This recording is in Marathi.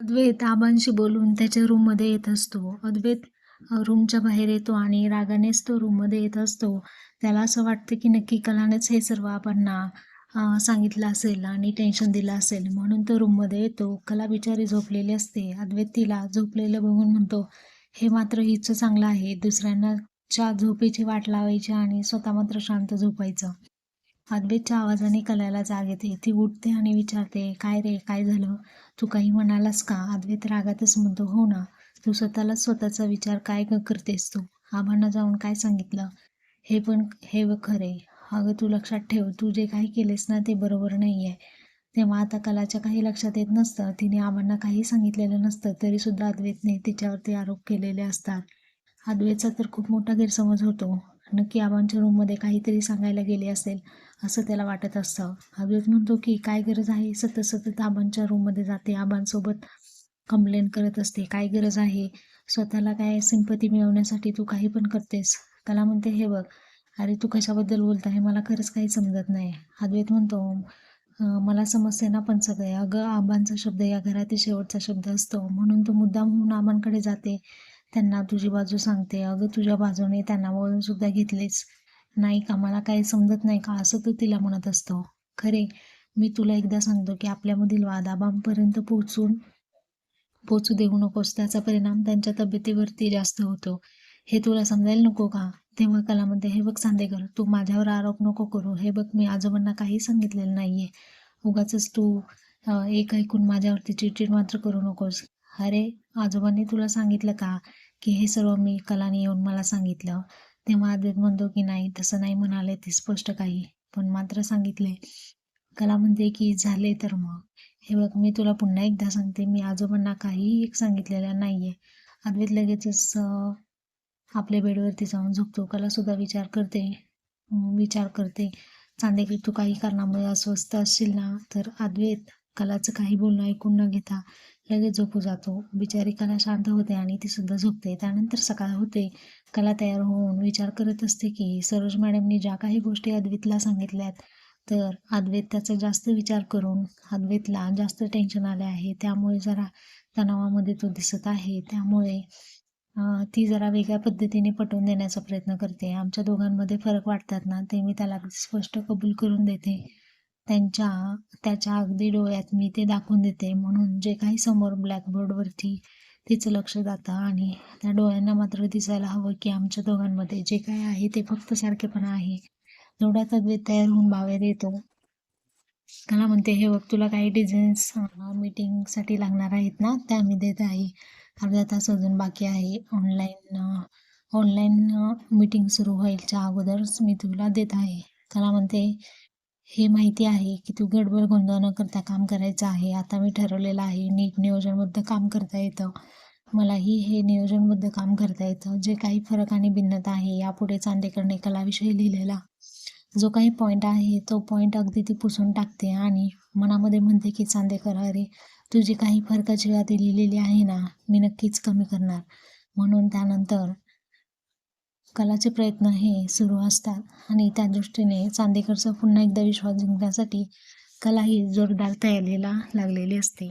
अद्वैत आबांशी बोलून त्याच्या रूममध्ये येत असतो. अद्वैत रूमच्या बाहेर येतो आणि रागानेच तो रूममध्ये येत असतो. त्याला असं वाटतं की नक्की कलानेच हे सर्व आबांना सांगितलं असेल आणि टेन्शन दिलं असेल. म्हणून तो रूममध्ये येतो. कला बिचारी झोपलेली असते. अद्वैत तिला झोपलेलं बघून म्हणतो हे मात्र हिचं चांगलं आहे. दुसऱ्यांनाच्या झोपेची वाट लावायची आणि स्वतः मात्र शांत झोपायचं. अद्वेतच्या आवाजाने कलाला जाग येते. ती उठते आणि विचारते काय रे काय झालं? तू काही म्हणालास का? अद्वैत रागातच म्हणतो हो ना? तू स्वतःला स्वतःचा विचार काय करतेस तू? आबांना जाऊन काय सांगितलं? हे पण हे व खरे. अगं तू लक्षात ठेव तू जे काही केलेस ना ते बरोबर नाही आहे तेव्हा आता कलाच्या काही लक्षात येत नसतं. तिने आबांना काही सांगितलेलं नसतं तरीसुद्धा अद्वैतने तिच्यावरती आरोप केलेले असतात. अद्वैतचा तर खूप मोठा गैरसमज होतो. नक्की आबांच्या रूममध्ये काहीतरी सांगायला गेले असेल असं त्याला वाटत असतं. अद्वैत म्हणतो की काय गरज आहे? सतत सतत आबांच्या रूममध्ये जाते. आबांसोबत कंप्लेंट करत असते. काय गरज आहे? स्वतःला काय सिंपती मिळवण्यासाठी तू काही पण करतेस? कला म्हणते हे बघ अरे तू कशाबद्दल बोलत? आहे मला खरंच काही समजत नाही. अद्वैत म्हणतो मला समजते ना पण सगळे अगं आबांचा शब्द या घरातील शेवटचा शब्द असतो. म्हणून तू मुद्दाम म्हणून आबांकडे जाते. त्यांना तुझी बाजू सांगते. अगं तुझ्या बाजूने त्यांना वळून सुद्धा घेतलेस. नाही का? मला काही समजत नाही का? असं तू तिला म्हणत असतो. खरे. मी तुला एकदा सांगतो की आपल्यामधील वादाबांपर्यंत पोहोचून पोचू देऊ नकोस. त्याचा परिणाम त्यांच्या तब्येतीवरती जास्त होतो. हे तुला समजायला नको का? तेव्हा कला म्हणते हे बघ सांदेकर तू माझ्यावर आरोप नको करू. हे बघ मी आजोबांना काही सांगितलेलं नाहीये. उगाच तू एक ऐकून माझ्यावरती चिडचिड मात्र करू नकोस. अरे आजोबांनी तुला सांगितलं का की हे सर्व मी कलाने येऊन मला सांगितलं? तेव्हा अद्वैत म्हणतो की नाही तसं नाही म्हणाले ते स्पष्ट काही. पण मात्र सांगितले कला म्हणते की झाले तर मग. हे बघ मी तुला पुन्हा एकदा सांगते मी आजोबांना काहीही एक सांगितलेलं नाही आहे अद्वैत लगेचच आपल्या बेडवरती जाऊन झोपतो. कला सुद्धा विचार करते विचार करते. चांदेकर तू काही कारणामुळे अस्वस्थ असशील ना तर अद्वैत कलाचं काही बोलणं ऐकून न घेता लगेच झोपू जातो. बिचारी कला शांत होते आणि ती सुद्धा झोपते. त्यानंतर सकाळ होते. कला तयार होऊन विचार करत असते की सरोज मॅडमनी ज्या काही गोष्टी अद्वैतला सांगितल्यात तर अद्वैत त्याचा जास्त विचार करून अद्वैतला जास्त टेन्शन आले आहे. त्यामुळे जरा तणावामध्ये तो दिसत आहे. त्यामुळे ती जरा वेगळ्या पद्धतीने पटवून देण्याचा प्रयत्न करते. आमच्या दोघांमध्ये फरक वाटतात ना ते मी त्याला स्पष्ट कबूल करून देते. त्यांच्या त्याच्या अगदी डोळ्यात मी ते दाखवून देते. म्हणून जे काही समोर ब्लॅकबोर्डवरती तिचं लक्ष जातं आणि त्या डोळ्यांना मात्र दिसायला हवं की आमच्या दोघांमध्ये जे काय आहे ते फक्त सारखेपणा आहे. थोडा तद्वेत तयार होऊन बाहेर येतो. त्याला म्हणते हे बघ तुला काही डिझाईन्स मीटिंगसाठी लागणार आहेत ना त्या मी देत आहे. अर्धा तास अजून बाकी आहे. ऑनलाईन ऑनलाईन मीटिंग सुरू व्हायच्या अगोदरच मी तुला देत आहे. त्याला म्हणते हे माहिती आहे की तू गडबड गोंधळ न करता काम करायचं आहे. आता मी ठरवलेलं आहे नीट नियोजनबद्ध काम करता येतं. मलाही हे नियोजनबद्ध काम करता येतं. जे काही फरक आणि भिन्नता आहे यापुढे चांदेकरने कलाविषयी लिहिलेला जो काही पॉईंट आहे तो पॉईंट अगदी ती पुसून टाकते आणि मनामध्ये म्हणते की चांदेकर अरे तुझी काही फरकाची यादी लिहिलेली आहे ना मी नक्कीच कमी करणार. म्हणून त्यानंतर कलाचे प्रयत्न हे सुरू असतात आणि त्या दृष्टीने चांदेकरचा पुन्हा एकदा विश्वास जिंकण्यासाठी कला ही जोरदार तयारीला लागलेली असते.